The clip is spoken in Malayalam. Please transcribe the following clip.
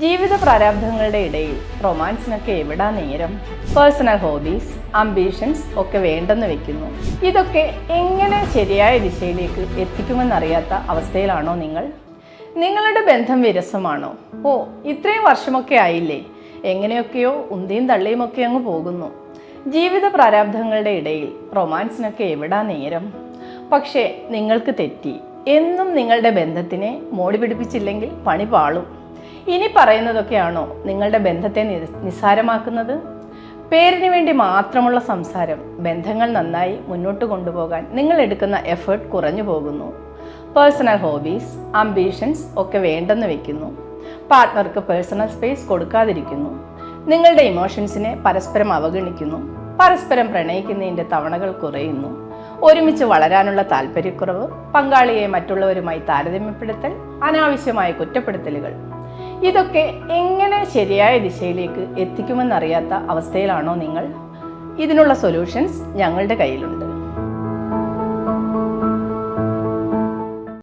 ജീവിത പ്രാരാബ്ധങ്ങളുടെ ഇടയിൽ റൊമാൻസിനൊക്കെ എവിടാ നേരം? പേഴ്സണൽ ഹോബീസ് അംബീഷൻസ് ഒക്കെ വേണ്ടെന്ന് വെക്കുന്നു. ഇതൊക്കെ എങ്ങനെ ശരിയായ ദിശയിലേക്ക് എത്തിക്കുമെന്നറിയാത്ത അവസ്ഥയിലാണോ നിങ്ങൾ? നിങ്ങളുടെ ബന്ധം വിരസമാണോ? ഓ ഇത്രയും വർഷമൊക്കെ ആയില്ലേ? എങ്ങനെയൊക്കെയോ ഉന്തിയും തള്ളിയും ഒക്കെ അങ്ങ് പോകുന്നു. ജീവിത പ്രാരാബ്ധങ്ങളുടെ ഇടയിൽ റൊമാൻസിനൊക്കെ എവിടാ നേരം? പക്ഷേ നിങ്ങൾക്ക് തെറ്റി. എന്നും നിങ്ങളുടെ ബന്ധത്തിനെ മോടി പിടിപ്പിച്ചില്ലെങ്കിൽ പണി പാളും. ഇനി പറയുന്നതൊക്കെയാണോ നിങ്ങളുടെ ബന്ധത്തെ നിസ്സാരമാക്കുന്നത്? പേരിന് വേണ്ടി മാത്രമുള്ള സംസാരം ബന്ധങ്ങൾ നന്നായി മുന്നോട്ട് കൊണ്ടുപോകാൻ നിങ്ങൾ എടുക്കുന്ന എഫേർട്ട് കുറഞ്ഞു പോകുന്നു. പേഴ്സണൽ ഹോബീസ് അംബീഷൻസ് ഒക്കെ വേണ്ടെന്ന് വെക്കുന്നു. പാർട്ട്ണർക്ക് പേഴ്സണൽ സ്പേസ് കൊടുക്കാതിരിക്കുന്നു. നിങ്ങളുടെ ഇമോഷൻസിനെ പരസ്പരം അവഗണിക്കുന്നു. പരസ്പരം പ്രണയിക്കുന്നതിന്റെ തവണകൾ കുറയുന്നു. ഒരുമിച്ച് വളരാനുള്ള താല്പര്യക്കുറവ് പങ്കാളിയെ മറ്റുള്ളവരുമായി താരതമ്യപ്പെടുത്തൽ അനാവശ്യമായ കുറ്റപ്പെടുത്തലുകൾ. ഇതൊക്കെ എങ്ങനെ ശരിയായ ദിശയിലേക്ക് എത്തിക്കുമെന്നറിയാത്ത അവസ്ഥയിലാണോ നിങ്ങൾ? ഇതിനുള്ള സൊല്യൂഷൻസ് ഞങ്ങളുടെ കയ്യിലുണ്ട്.